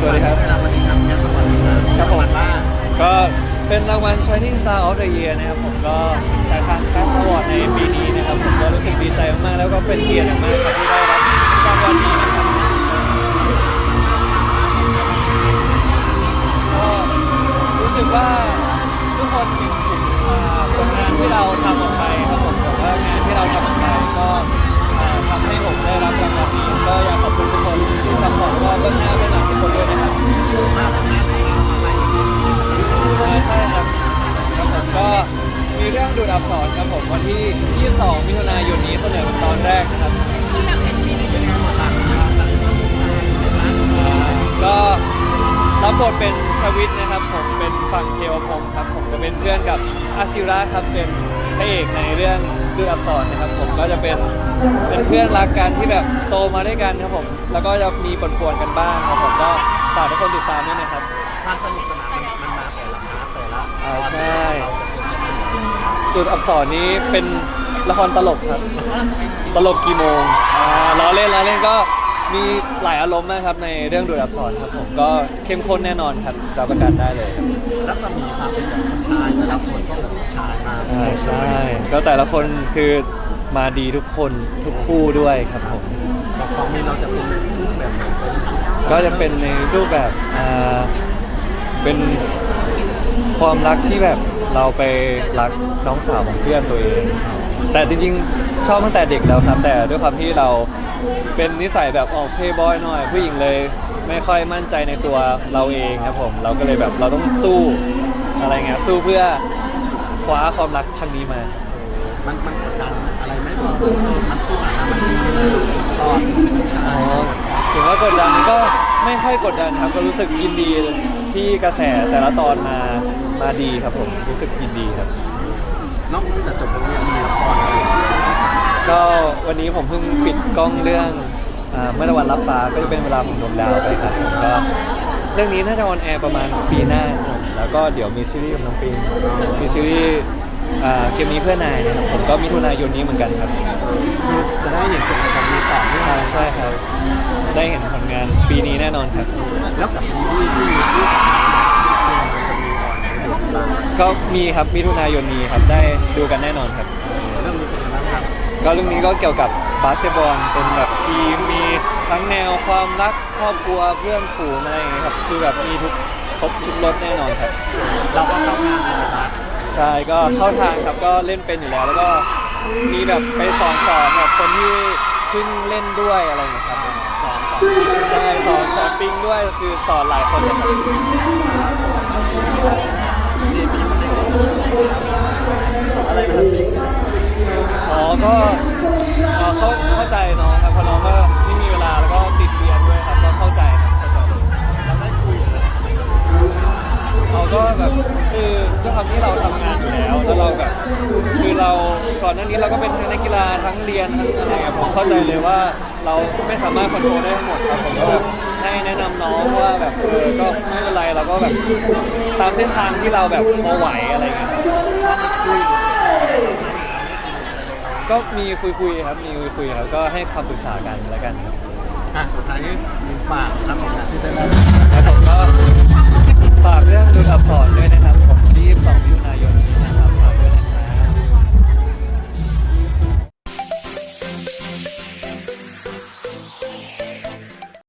สวัสดีครับ รางวัลนี้ครับแกสวัสดีครับครับผมรางวัลว่าก็เป็นรางวัล Shining Star of the Year นะครับผมก็จากทางคัสอวอร์ดในปีนี้นะครับผมก็รู้สึกดีใจมากๆแล้วก็เป็นเกียรติอย่างมากครับที่ได้รับรางวัลนี้นะครับก็รู้สึกว่าทุกคนเห็นถึงอ่าผลงานที่เราทำออกไปครับผมบอกว่างานที่เราทำออกไปก็อ่าทำให้ผมได้รับรางวัล มีเรื่องดูดอับสรครับผมวันที่ 22 มิถุนายนนี้เสนอเป็นตอนแรกนะครับเป็นไงบ้างครับอ่าก็รับบทเป็นชวิตนะครับผมเป็นฝั่งเทวพรหมครับผมจะเป็นเพื่อนกับอาซิระครับเป็นพระเอกในเรื่องดูดอับสรนะครับผมก็จะเป็นเป็นเพื่อนรักกันที่แบบโตมาด้วยกันครับผมแล้วก็จะมีปนๆกันบ้างครับผมก็ฝากทุกคนติดตามด้วยนะครับ ความสนุกสนานมันมันมาแต่ละพาร์ทแต่ละอ่าใช่ ดูดอับสรนี้เป็นละครตลกครับ ตลกกี่โมงอ่าล้อเล่นล้อเล่นก็มีหลายอารมณ์มากครับ ในเรื่องดูดอับสรครับผมก็เข้มข้นแน่นอนครับรับประกันได้เลยครับรัศมีความเป็นแบบผู้ชายแต่ละคนก็เป็นผู้ชายมาอ่าใช่ก็แต่ละคนคือมาดีทุกคนทุกคู่ด้วยครับผม แบบของนี้เราจะเป็นรูปแบบไหนเป็นก็จะเป็นในรูปแบบอ่าเป็นความรักที่แบบ เราไปรักน้องสาวของเพื่อนตัวเอง แต่จริงๆชอบตั้งแต่เด็กแล้วครับ แต่ด้วยความที่เราเป็นนิสัยแบบออกเพย์บอยหน่อย ผู้หญิงเลยไม่ค่อยมั่นใจในตัวเราเองครับผมเราก็เลยแบบเราต้องสู้อะไรเงี้ยสู้เพื่อคว้าความรักครั้งนี้มามันมันกดดันอะไรไหมพอเออมันสู้ผ่านมามันดีนะตอนผู้ชาอ๋ยอถึงว่ากดดันก็ไม่ค่อยกดดันครับก็รู้สึกยินดีที่กระแสแต่ละตอนมา มาดีครับผมรู้สึกยินดีครับ นอกจากจบตรงนี้มีละครอะไรอีกก็วันนี้ผมเพิ่งปิดกล้องเรื่องอ่าเมื่อตะวันรับฟ้าก็จะเป็นเวลาของดวงดาวไปครับผมก็เรื่องนี้น่าจะออนแอร์ประมาณปีหน้าครับผมแล้วก็เดี๋ยวมีซีรีส์กับน้องปิงมีซีรีส์อ่าเกมนี้เพื่อนายนะครับผมก็มิถุนายนนี้เหมือนกันครับคือจะได้เห็นผลงานของมีต่อเนื่องอ่าใช่ครับ ได้เห็นผลงานปีนี้แน่นอนครับ แล้วกับซีรีส์ที่มีที่ต่า ก็มีครับมิถุนายนนี้ครับได้ดูกันแน่นอนครับ เรื่องนี้เป็นยังไงบ้างครับก็เรื่องนี้ก็เกี่ยวกับบาสเกตบอลเป็นแบบทีมมีทั้งแนวความรักครอบครัวเพื่อนฝูงอะไรอย่างเงี้ยครับคือแบบมีทุกครบทุกรสแน่นอนครับ เราก็เข้างานในบัสใช่ก็เข้าทางครับก็เล่นเป็นอยู่แล้ว แล้วก็มีแบบไปสอนสอนแบบคนที่เพิ่งเล่นด้วยอะไรอย่างเงี้ยครับสอนสอนใช่สอนสอนปิงด้วยคือสอนหลายคนเลยครับ อะไรนะครับอ๋อก็เอ่อเข้าเข้าใจน้องครับเพราะน้องก็ไม่มีเวลาแล้วก็ติดเรียนด้วยครับก็เข้าใจครับเข้าใจเราได้คุยกันเราก็แบบคือด้วยความที่เราทำงานอยู่แล้วแล้วเราแบบคือเราก่อนหน้านี้เราก็เป็นทั้งนักกีฬาทั้งเรียนทั้งอะไรเงี้ยผมเข้าใจเลยว่าเราไม่สามารถควบคุมได้ทั้งหมดครับผมก็แบบให้แนะนำน้องว่าแบบเออก็ ก็แบบตามเส้นทางที่เราแบบพอไหวอะไรเงี้ยก็มีคุยๆครับมีคุยๆครับก็ให้คำปรึกษากันแล้วกันครับ อะสุดท้ายนี้มีฝากครับผมที่ได้รับแล้วผมก็ฝากเรื่องดูดอับสรด้วยนะครับผมที่22มิถุนายน